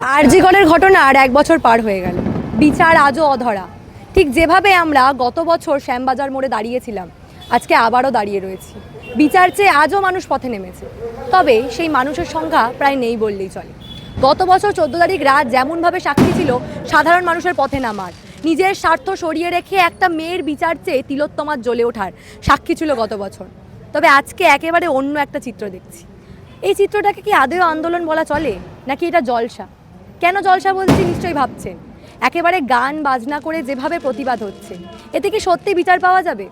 আরজিগড়ের ঘটনা আর এক বছর পার হয়ে গেল। বিচার আজও অধরা। ঠিক যেভাবে আমরা গত বছর শ্যামবাজার মোড়ে দাঁড়িয়েছিলাম, আজকে আবারও দাঁড়িয়ে রয়েছি। বিচার চেয়ে আজও মানুষ পথে নেমেছে। তবে সেই মানুষের সংখ্যা প্রায় নেই বললেই চলে। গত বছর চোদ্দ তারিখ রাত যেমনভাবে সাক্ষী ছিল, সাধারণ মানুষের পথে নামার। নিজের স্বার্থ সরিয়ে রেখে একটা মেয়ের বিচার চেয়ে তিলোত্তমার জ্বলে ওঠার সাক্ষী ছিল গত বছর। তবে আজকে একেবারে অন্য একটা চিত্র দেখছি। এই চিত্রটাকে কি আদেও আন্দোলন বলা চলে, নাকি এটা জলসা? কেন জলসা বলছি নিশ্চয়ই ভাবছেন? একেবারে গান, বাজনা করে যেভাবে প্রতিবাদ হচ্ছে, এতে কি সত্যি বিচার পাওয়া যাবে?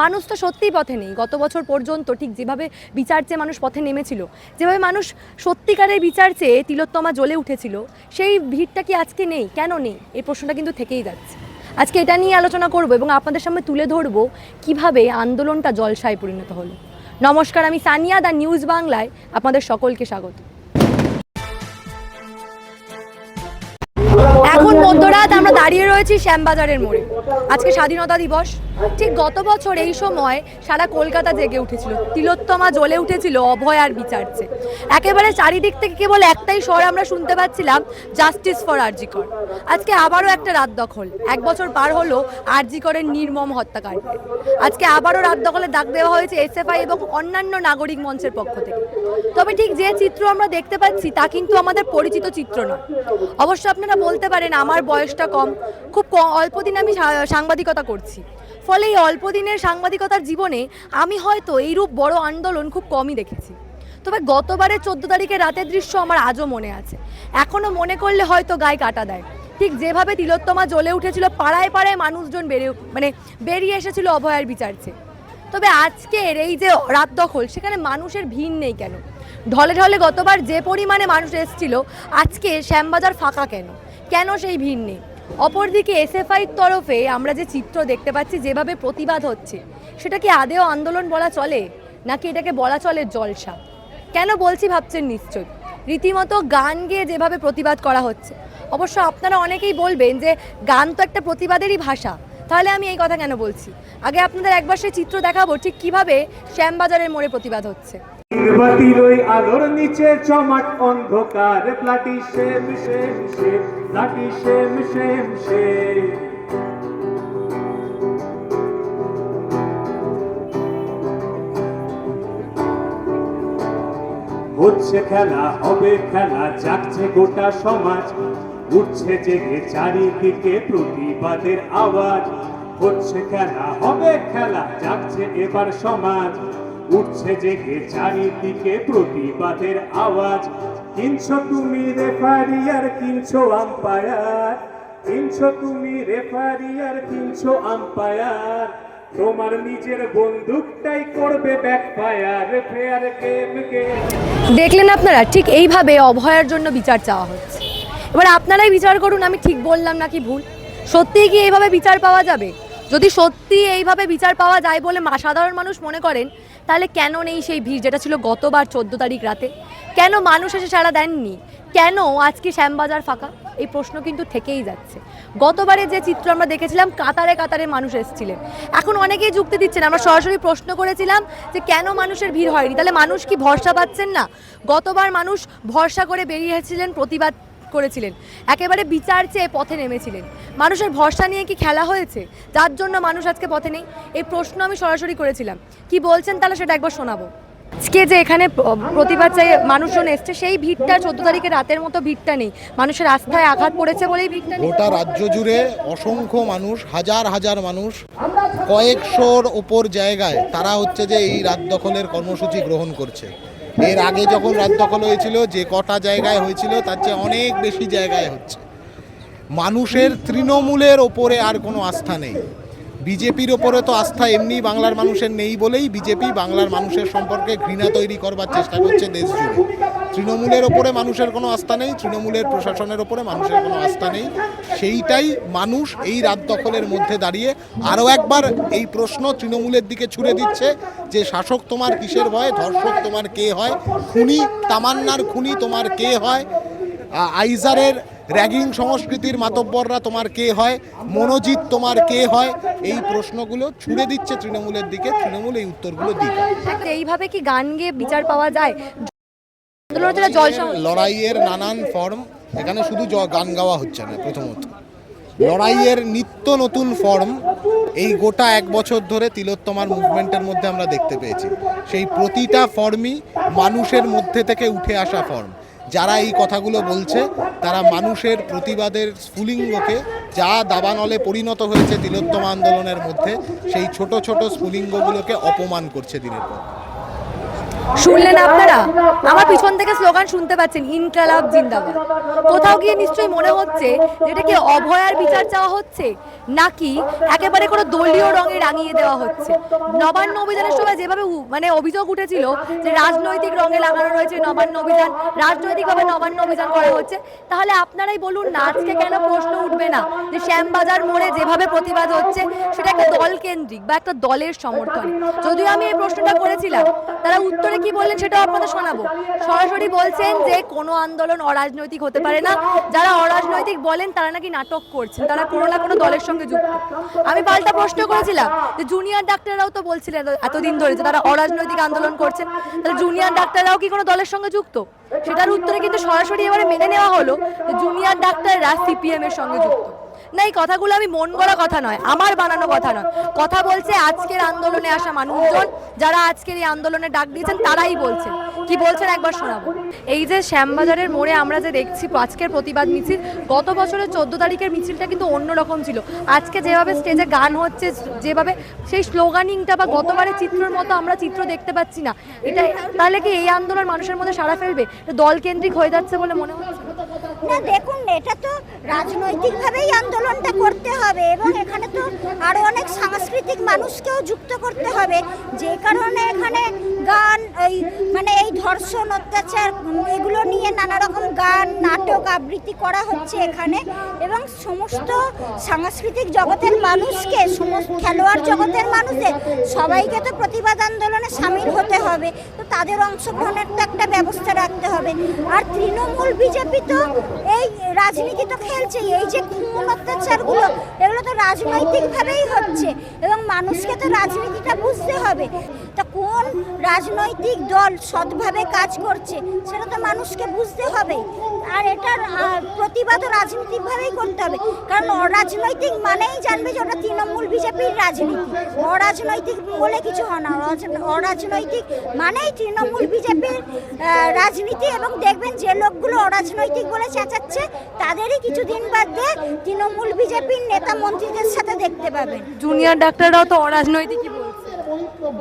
মানুষ তো সত্যিই পথে নেই। গত বছর পর্যন্ত ঠিক যেভাবে বিচার চেয়ে মানুষ পথে নেমেছিল, যেভাবে মানুষ সত্যিকারের বিচার চেয়ে তিলোত্তমা জ্বলে উঠেছিল, সেই ভিড়টা কি আজকে নেই? কেন নেই? এই প্রশ্নটা কিন্তু থেকেই যাচ্ছে। আজকে এটা নিয়ে আলোচনা করব এবং আপনাদের সামনে তুলে ধরবো কীভাবে আন্দোলনটা জলসায় পরিণত হলো। নমস্কার, আমি সানিয়া দা নিউজ বাংলায়। আপনাদের সকলকে স্বাগত। আমরা দাঁড়িয়ে রয়েছি শ্যামবাজারের মোড়ে। আজকে স্বাধীনতা দিবস। ঠিক গত বছর এই সময় সারা কলকাতা জেগে উঠেছিল। তিলোত্তমা জ্বলে উঠেছিল অভয় আর বিচারছে। একেবারে চারিদিক থেকে কেবল একটাই স্বর আমরা শুনতে পাচ্ছিলাম, জাস্টিস ফর আরজিকর আজকে আবারও একটা রাত দখল। এক বছর পার হলো আরজিকরের নির্মম হত্যাকাণ্ড। আজকে আবারও রাত দখলে ডাক দেওয়া হয়েছে এসএফআই এবং অন্যান্য নাগরিক মঞ্চের পক্ষ থেকে। তবে ঠিক যে চিত্র আমরা দেখতে পাচ্ছি তা কিন্তু আমাদের পরিচিত চিত্র নয়। অবশ্য আপনারা বলতে পারেন আমার বয়সটা কম। খুব অল্প দিন আমি সাংবাদিকতা করছি। ফলে এই অল্প দিনের সাংবাদিকতার জীবনে আমি হয়তো এইরূপ বড় আন্দোলন খুব কমই দেখেছি। তবে গতবারের চোদ্দ তারিখে রাতের দৃশ্য আমার আজও মনে আছে। এখনও মনে করলে হয়তো গায়ে কাটা দেয়। ঠিক যেভাবে তিলোত্তমা জ্বলে উঠেছিল, পাড়ায় পাড়ায় মানুষজন বেরিয়ে মানে বেরিয়ে এসেছিল অভয়ার বিচারছে। তবে আজকের এই যে রাত দখল, সেখানে মানুষের ভিড় নেই কেন? ঢলে ঢলে গতবার যে পরিমাণে মানুষ এসেছিল, আজকে শ্যামবাজার ফাঁকা কেন? কেন সেই ভিড় নেই? অপরদিকে এসএফআইর তরফে আমরা যে চিত্র দেখতে পাচ্ছি, যেভাবে প্রতিবাদ হচ্ছে, সেটা কি আদেও আন্দোলন বলা চলে, নাকি এটাকে বলা চলে জলসা? কেন বলছি ভাবছেন নিশ্চয়ই। রীতিমতো গান গেয়ে যেভাবে প্রতিবাদ করা হচ্ছে, অবশ্য আপনারা অনেকেই বলবেন যে গান তো একটা প্রতিবাদেরই ভাষা, তাহলে আমি এই কথা কেন বলছি? আগে আপনাদের একবার সেই চিত্র দেখাবো, ঠিক কীভাবে শ্যামবাজারের মোড়ে প্রতিবাদ হচ্ছে। আলোর নিচে অন্ধকার প্লাটি সেম সেম প্লাটি সেম সেম হচ্ছে খেলা, হবে খেলা, জাগছে গোটা সমাজ। উঠছে জেগে চারিদিকে প্রতিবাদের আওয়াজ। হচ্ছে খেলা, হবে খেলা, জাগছে এবার সমাজ। উঠছে জেগে চারিদিকে প্রতিবাদের আওয়াজ। কিনছো তুমি রেফারি আর কিনছো আম্পায়ার কিনছো তুমি রেফারি আর কিনছো আম্পায়ার তোমার নিজের বন্দুকটাই করবে ব্যাকফায়ার ফেয়ার দেখলেন আপনারা, ঠিক এইভাবে অভয়ের জন্য বিচার চাওয়া হচ্ছে। এবার আপনারাই বিচার করুন, আমি ঠিক বললাম নাকি ভুল? সত্যিই কি এইভাবে বিচার পাওয়া যাবে? যদি সত্যি এইভাবে বিচার পাওয়া যায় বলে সাধারণ মানুষ মনে করেন তাহলে কেন নেই সেই ভিড় যেটা ছিল গতবার চোদ্দ তারিখ রাতে? কেন মানুষ এসে সাড়া দেননি? কেন আজকে শ্যামবাজার ফাঁকা? এই প্রশ্ন কিন্তু থেকেই যাচ্ছে। গতবারে যে চিত্র আমরা দেখেছিলাম, কাতারে কাতারে মানুষ এসেছিলেন। এখন অনেকেই যুক্তি দিচ্ছেন, আমরা সরাসরি প্রশ্ন করেছিলাম যে কেন মানুষের ভিড় হয়নি? তাহলে মানুষ কি ভরসা পাচ্ছেন না? গতবার মানুষ ভরসা করে বেরিয়েছিলেন প্রতিবাদ করেছিলেন। একেবারে বিচার চেয়ে পথে নেমেছিলেন। মানুষের ভরসা নিয়ে কি খেলা হয়েছে? যার জন্য মানুষ আজকে পথে নেই? এই প্রশ্ন আমি সরাসরি করেছিলাম। কি বলছেন তাহলে সেটা একবার শোনাবো। আজকে যে এখানে প্র- প্রতিবাদ চাই মানুষজন এসছে, সেই ভিড়টা চোদ্দ তারিখে রাতের মতো ভিড়টা নেই। মানুষের আস্থায় আঘাত পড়েছে বলেই ভিড়টা গোটা রাজ্য জুড়ে অসংখ্য মানুষ, হাজার হাজার মানুষ, কয়েকশোর ওপর জায়গায় তারা হচ্ছে যে এই রাত দখলের কর্মসূচি গ্রহণ করছে। এর আগে যখন রাত দখল হয়েছিল, যে কটা জায়গায় হয়েছিল, তার চেয়ে অনেক বেশি জায়গায় হচ্ছে। মানুষের তৃণমূলের ওপরে আর কোনো আস্থা নেই। বিজেপির ওপরে তো আস্থা এমনি বাংলার মানুষের নেই বলেই বিজেপি বাংলার মানুষের সম্পর্কে ঘৃণা তৈরি করবার চেষ্টা করছে দেশ জুড়ে। তৃণমূলের ওপরে মানুষের কোনো আস্থা নেই, তৃণমূলের প্রশাসনের ওপরে মানুষের কোনো আস্থা নেই। সেইটাই মানুষ এই রাত দখলের মধ্যে দাঁড়িয়ে আরও একবার এই প্রশ্ন তৃণমূলের দিকে ছুড়ে দিচ্ছে যে, শাসক তোমার কিসের ভয়, ধর্ষক তোমার কে হয়, খুনি তামান্নার খুনি তোমার কে হয় আইজারের র্যাগিং সংস্কৃতির মাতব্বররা তোমার কে হয়? মনোজিৎ তোমার কে হয়? এই প্রশ্নগুলো ছুড়ে দিচ্ছে তৃণমূলের দিকে। তৃণমূল এই উত্তরগুলো দিচ্ছে এইভাবে কি গান গেয়ে বিচার পাওয়া যায়। লড়াইয়ের নানান ফর্ম এখানে শুধু গান গাওয়া হচ্ছে না প্রথমত। লড়াইয়ের নিত্য নতুন ফর্ম এই গোটা এক বছর ধরে তিলোত্তমার মুভমেন্টের মধ্যে আমরা দেখতে পেয়েছি। সেই প্রতিটা ফর্মই মানুষের মধ্যে থেকে উঠে আসা ফর্ম। যারা এই কথাগুলো বলছে, তারা মানুষের প্রতিবাদের স্ফুলিঙ্গকে যা দাবানলে পরিণত হয়েছে তিলোত্তমা আন্দোলনের মধ্যে, সেই ছোট ছোট স্ফুলিঙ্গগুলোকে অপমান করছে দিনের পর। শুনলেন আপনারা? আমার পিছন থেকে স্লোগান শুনতে পাচ্ছেন, ইনকালাব জিন্দাবাদ। কোথাও গিয়ে নিশ্চয়ই মনে হচ্ছে যে এটা কি অভয়ার বিচার চাওয়া হচ্ছে, নাকি একেবারে কোনো দলীয় রঙে রাঙিয়ে দেওয়া হচ্ছে? নবান্ন অভিযানের সময় যেভাবে মানে অভিযোগ উঠেছিল যে রাজনৈতিক রঙে লাগানো রয়েছে নবান্ন অভিযান, রাজনৈতিকভাবে নবান্ন অভিযান করা হচ্ছে, তাহলে আপনারাই বলুন না, আজকে কেন প্রশ্ন উঠবে না যে শ্যামবাজার মোড়ে যেভাবে প্রতিবাদ হচ্ছে, সেটা একটা দল কেন্দ্রিক বা একটা দলের সমর্থনে। যদিও আমি এই প্রশ্নটা করেছিলাম, তারা উত্তরে কি বললেন সেটাও আপনাদের শোনাবো। সরাসরি বলছেন যে কোনো আন্দোলন অরাজনৈতিক হতে পারে না। যারা অরাজনৈতিক বলেন তারা নাকি নাটক করছেন, তারা কোনো না কোনো দলের সঙ্গে যুক্ত। আমি পাল্টা প্রশ্ন করেছিলাম যে জুনিয়র ডাক্তাররাও তো বলছিলেন এতদিন ধরে যে তারা অরাজনৈতিক আন্দোলন করছেন। তাহলে জুনিয়র ডাক্তাররাও কি কোনো দলের সঙ্গে যুক্ত? সেটার উত্তরে কিন্তু সরাসরি এবারে মেনে নেওয়া হলো যে জুনিয়র ডাক্তাররা সিপিএম এর সঙ্গে যুক্ত। না, এই কথাগুলো আমি মন গড়া কথা নয়, আমার বানানো কথা নয়। কথা বলছে আজকের আন্দোলনে আসা মানুষজন, যারা আজকের এই আন্দোলনে ডাক দিয়েছেন, তারাই বলছেন। কি বলছেন একবার শোনাবো। এই যে শ্যামবাজারের মোড়ে আমরা যে দেখছি, আজকের প্রতিবাদ মিছিল, গত বছরের চোদ্দ তারিখের মিছিলটা কিন্তু অন্যরকম ছিল। আজকে যেভাবে স্টেজে গান হচ্ছে, যেভাবে সেই স্লোগানিংটা বা গতবারের চিত্রের মতো আমরা চিত্র দেখতে পাচ্ছি না। এটা তাহলে কি এই আন্দোলন মানুষের মধ্যে সাড়া ফেলবে? এটা দল কেন্দ্রিক হয়ে যাচ্ছে বলে মনে হচ্ছে? না, দেখুন, এটা তো রাজনৈতিকভাবেই আন্দোলনটা করতে হবে এবং এখানে তো আরও অনেক সাংস্কৃতিক মানুষকেও যুক্ত করতে হবে। যে কারণে এখানে গান, এই মানে এই ধর্ষণ, অত্যাচার, এগুলো নিয়ে নানা রকম গান, নাটক আবৃত্তি করা হচ্ছে এখানে এবং সমস্ত সাংস্কৃতিক জগতের মানুষকে, সমস্ত খেলোয়াড় জগতের মানুষদের সবাইকে তো প্রতিবাদ আন্দোলনে সামিল হতে হবে। তো তাদের অংশগ্রহণের তো একটা ব্যবস্থা রাখতে হবে। আর তৃণমূল বিজেপি তো এই রাজনীতি তো খেলছে এই যে খুন, অত্যাচারগুলো, এগুলো তো রাজনৈতিকভাবেই হচ্ছে এবং মানুষকে তো রাজনীতিটা বুঝতে হবে। তা কোন রাজনৈতিক দল সৎভাবে কাজ করছে সেটা তো মানুষকে বুঝতে হবে। আর এটার আহ, প্রতিবাদও রাজনৈতিকভাবেই করতে হবে। কারণ অরাজনৈতিক মানেই জানবে যে ওটা তৃণমূল বিজেপির রাজনীতি। অরাজনৈতিক বলে কিছু হয় না। অরাজনৈতিক মানেই তৃণমূল বিজেপির রাজনীতি এবং দেখবেন যে লোকগুলো অরাজনৈতিক বলে চেঁচাচ্ছে তাদেরই কিছুদিন বাদে তৃণমূল বিজেপির নেতা মন্ত্রীদের সাথে দেখতে পাবেন। জুনিয়র ডাক্তাররাও তো অরাজনৈতিকই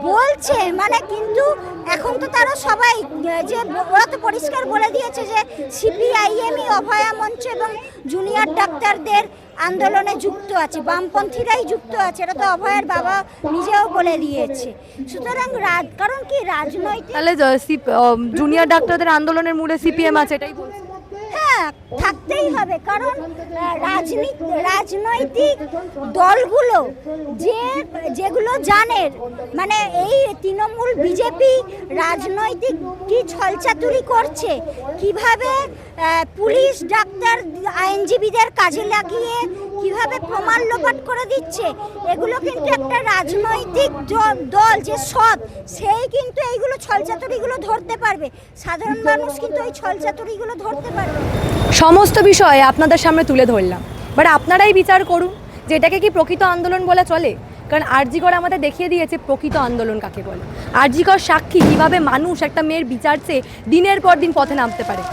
বলছে মানে কিন্তু এখন তো তারা সবাই, যে ওরা তো পরিষ্কার বলে দিয়েছে যে সিপিআইএমই, অভয়া মঞ্চ এবং জুনিয়র ডাক্তারদের আন্দোলনে যুক্ত আছে, বামপন্থীরাই যুক্ত আছে, এটা তো অভয়ের বাবা নিজেও বলে দিয়েছে। সুতরাং কারণ কি রাজনৈতিক তাহলে জুনিয়র ডাক্তারদের আন্দোলনের মূলে সিপিএম আছে, এটাই বলছে। থাকতেই হবে, কারণ রাজনীতি, রাজনৈতিক দলগুলো যে, যেগুলো জানের মানে এই তৃণমূল বিজেপি রাজনৈতিক কি ছলচাতুরি করছে, কীভাবে পুলিশ, ডাক্তার, আইনজীবীদের কাজে লাগিয়ে কীভাবে প্রমাণ লোপাট করে দিচ্ছে? এগুলো কিন্তু একটা রাজনৈতিক দল যে সৎ, সেই কিন্তু এইগুলো ছলচাতুরিগুলো ধরতে পারবে। সাধারণ মানুষ কিন্তু ওই ছলচাতুরিগুলো ধরতে পারবে সমস্ত বিষয়ে আপনাদের সামনে তুলে ধরলাম। বাট আপনারাই বিচার করুন যে এটাকে কি প্রকৃত আন্দোলন বলা চলে? কারণ আরজিকর আমাদের দেখিয়ে দিয়েছে প্রকৃত আন্দোলন কাকে বলে? আরজিকর সাক্ষী কীভাবে মানুষ একটা মেয়ের বিচার চেয়ে দিনের পর দিন পথে নামতে পারে?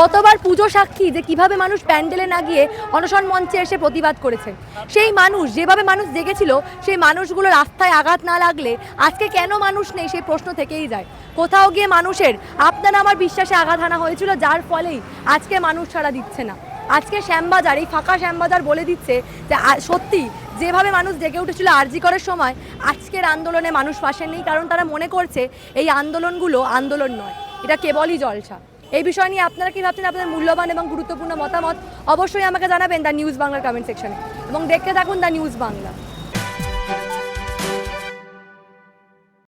গতবার পুজো সাক্ষী যে কীভাবে মানুষ প্যান্ডেলে না গিয়ে অনশন মঞ্চে এসে প্রতিবাদ করেছে, সেই মানুষ, যেভাবে মানুষ জেগেছিল, সেই মানুষগুলো রাস্তায় আঘাত না লাগলে আজকে কেন মানুষ নেই সেই প্রশ্ন থেকেই যায়। কোথাও গিয়ে মানুষের আপনারা আমার বিশ্বাসে আঘাত হানা হয়েছিল, যার ফলেই আজকে মানুষ ছাড়া দিচ্ছে না। আজকে শ্যামবাজার, এই ফাঁকা শ্যামবাজার বলে দিচ্ছে যে সত্যি যেভাবে মানুষ জেগে উঠেছিল আরজি করার সময়, আজকের আন্দোলনে মানুষ পাশে নেই, কারণ তারা মনে করছে এই আন্দোলনগুলো আন্দোলন নয়, এটা কেবলই জলসা। এই বিষয় নিয়ে আপনারা কি ভাবছেন? আপনাদের মূল্যবান এবং গুরুত্বপূর্ণ মতামত অবশ্যই আমাকে জানাবেন দ্য নিউজ বাংলার কমেন্ট সেকশনে এবং দেখতে থাকুন দ্য নিউজ বাংলা।